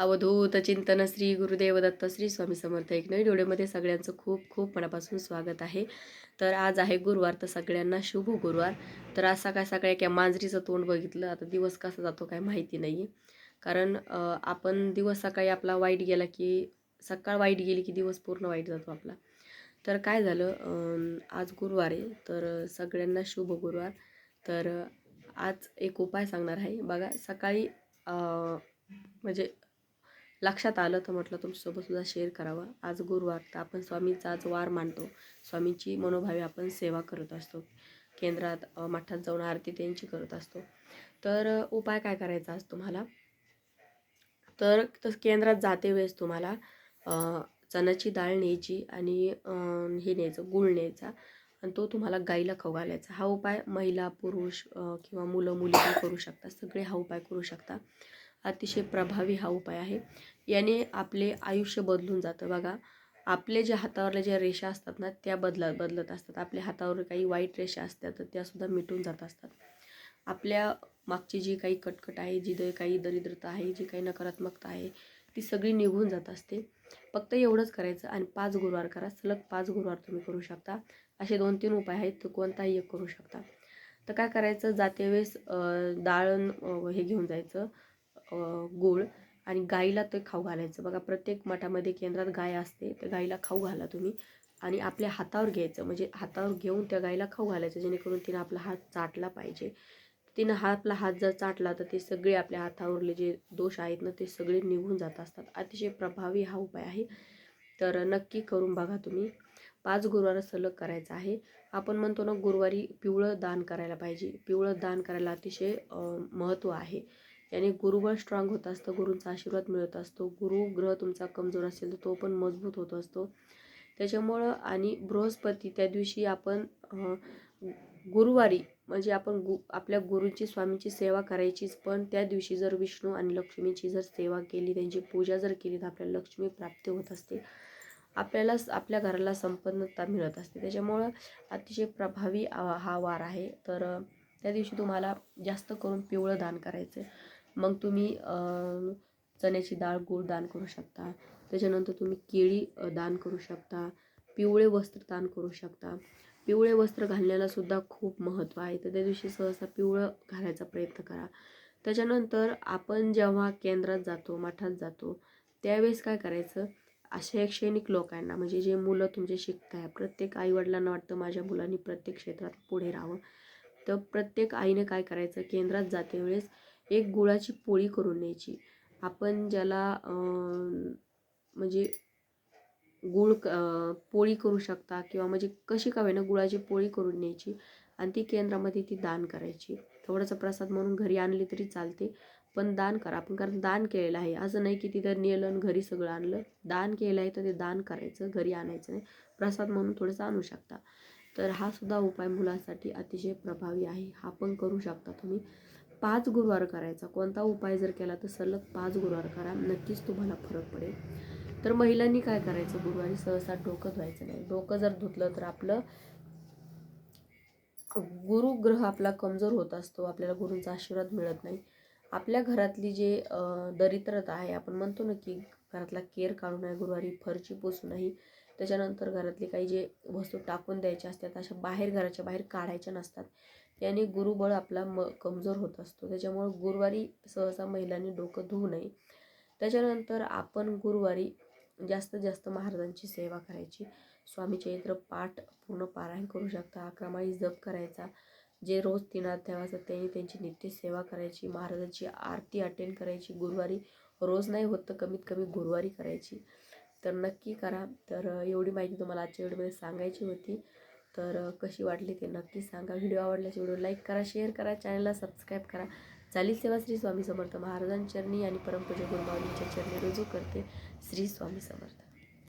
अवधूत चिंतन श्री गुरुदेव दत्त श्री स्वामी समर्थ एक नवीन व्हिडिओमध्ये सगळ्यांचं खूप खूप मनापासून स्वागत आहे. तर आज आहे गुरुवार तर सगळ्यांना शुभ गुरुवार. तर आज सकाळ सकाळी काय मांजरीचं तोंड बघितलं. आता दिवस कसा जातो काय माहिती नाही कारण आपण दिवस सकाळी आपला वाईट गेला की सकाळ वाईट गेली की दिवस पूर्ण वाईट जातो आपला. तर काय झालं आज गुरुवार आहे तर सगळ्यांना शुभ गुरुवार. तर आज एक उपाय सांगणार आहे. बघा सकाळी म्हणजे लक्षात आलं तर म्हटलं तुमच्यासोबतसुद्धा शेअर करावं. आज गुरुवार तर आपण स्वामींचा आज वार मानतो. स्वामींची मनोभावे आपण सेवा करत असतो. केंद्रात मठात जाऊन आरती त्यांची करत असतो. तर उपाय काय करायचा आज तुम्हाला? तर तस केंद्रात जाते वेळेस तुम्हाला चण्याची डाळ न्यायची आणि हे न्यायचं गुळ न्यायचा आणि तो तुम्हाला गाईला खाऊ घालायचा. हा उपाय महिला पुरुष किंवा मुलं मुली करू शकता सगळे हा उपाय करू शकता. अतिशय प्रभावी हा उपाय आहे. याने आपले आयुष्य बदलून जातं. बघा आपले ज्या हातावरल्या ज्या रेषा असतात ना त्या बदला बदलत असतात. आपल्या हातावर काही वाईट रेषा असतात तर त्यासुद्धा मिटून जात असतात. आपल्या मागची जी काही कटकट आहे जी द- काही दरिद्रता आहे जी काही नकारात्मकता आहे ती सगळी निघून जात असते. फक्त एवढंच करायचं आणि पाच गुरुवार करा. सलग पाच गुरुवार तुम्ही करू शकता. असे दोन तीन उपाय आहेत तर कोणताही एक करू शकता. तर काय करायचं? जाते वेळेस डाळण हे घेऊन जायचं. गूळ. आणि गाईला ते खाऊ घालायचं. बघा प्रत्येक मठामध्ये केंद्रात गाय असते त्या गाईला खाऊ घाला तुम्ही. आणि आपल्या हातावर घ्यायचं म्हणजे हातावर घेऊन त्या गाईला खाऊ घालायचं जेणेकरून तिनं आपला हात चाटला पाहिजे. तिनं हा आपला हात जर चाटला तर ते सगळे आपल्या हातावरले जे दोष आहेत ना ते सगळे निघून जात असतात. अतिशय प्रभावी हा उपाय आहे. तर नक्की करून बघा तुम्ही. पाच गुरुवार सलग करायचं आहे. आपण म्हणतो ना गुरुवारी पिवळं दान करायला पाहिजे. पिवळं दान करायला अतिशय महत्त्व आहे. याने गुरुबळ स्ट्रॉंग होत असतं गुरूंचा आशीर्वाद मिळत असतो. गुरु ग्रह तुमचा कमजोर असेल तर तो पण मजबूत होत असतो. त्याच्यामुळं आणि बृहस्पती त्या दिवशी आपण गुरुवारी म्हणजे आपण गु आपल्या गुरूंची स्वामींची सेवा करायचीच. पण त्या दिवशी जर विष्णू आणि लक्ष्मीची जर सेवा केली त्यांची पूजा जर केली तर आपल्याला लक्ष्मी प्राप्ती होत असते. आपल्याला स- आपल्या घराला संपन्नता मिळत असते. त्याच्यामुळं अतिशय प्रभावी हा वार आहे. तर त्या दिवशी तुम्हाला जास्त करून पिवळं दान करायचं आहे मग तुम्ही चण्याची डाळ गूळ दान करू शकता. त्याच्यानंतर तुम्ही केळी दान करू शकता. पिवळे वस्त्र दान करू शकता. पिवळे वस्त्र घालण्याला सुद्धा खूप महत्त्व आहे. तर त्या दिवशी सहसा पिवळं घालायचा प्रयत्न करा. त्याच्यानंतर आपण जेव्हा केंद्रात जातो मठात जातो त्यावेळेस काय करायचं? शैक्षणिक लोकांना म्हणजे जे मुलं तुमचे शिकत आहे प्रत्येक आईवडिलांना वाटतं माझ्या मुलांनी प्रत्येक क्षेत्रात पुढे राहावं. तर प्रत्येक आईने काय करायचं? केंद्रात जाते वेळेस एक गुळाची पोळी करून न्यायची. आपण ज्याला म्हणजे गुळ क- पोळी करू शकता किंवा म्हणजे कशी का ना गुळाची पोळी करून न्यायची आणि ती केंद्रामध्ये ती दान करायची. थोडासा प्रसाद म्हणून घरी आणली तरी चालते पण दान करा. आपण कारण दान केलेलं आहे. असं नाही की तिथं नेलं आणि घरी सगळं आणलं. दान केलं आहे तर ते दान करायचं घरी आणायचं नाही. प्रसाद म्हणून थोडंसं आणू शकता. तर हा सुद्धा उपाय मुलासाठी अतिशय प्रभावी आहे. हा पण करू शकता तुम्ही. पाच गुरुवार करायचा. कोणता उपाय जर केला तर सलग पाच गुरुवार करा. नक्कीच तुम्हाला फरक पडेल. तर महिलांनी काय करायचं? गुरुवारी सहसा डोकं धुवायचं नाही. डोकं जर धुतलं तर आपलं गुरुग्रह आपला कमजोर होत असतो. आपल्याला गुरूंचा आशीर्वाद मिळत नाही. आपल्या घरातली जे दरिद्रता आहे आपण म्हणतो ना की घरातला केर काढू नये गुरुवारी फरची पुसू नाही त्याच्यानंतर घरातली काही जे वस्तू टाकून द्यायच्या असतात अशा बाहेर घराच्या बाहेर काढायच्या नसतात. याने गुरुबळ आपला म कमजोर होत असतो. त्याच्यामुळं गुरुवारी सहसा महिलांनी डोकं धुवू नये. त्याच्यानंतर आपण गुरुवारी जास्तीत जास्त महाराजांची सेवा करायची. स्वामी चरित्र पाठ पूर्ण पारायण करू शकता. अकरा माळी जप करायचा. जे रोज तिनात ठेवायचं त्यांनी त्यांची नित्य सेवा करायची. महाराजांची आरती अटेंड करायची. गुरुवारी रोज नाही होत तर कमीत कमी गुरुवारी करायची. तर नक्की करा. तर एवढी माहिती तुम्हाला आजच्या व्हिडिओमध्ये सांगायची होती. तर कशी वाटली ते नक्की सांगा. व्हिडिओ आवडल्यास व्हिडिओ लाईक करा शेअर करा चॅनलला सबस्क्राईब करा. चालील सेवा श्री स्वामी समर्थ महाराजांचरणी आणि परमपूज्य गुरुमाऊलींच्या चरणी रुजू करते श्री स्वामी समर्थ.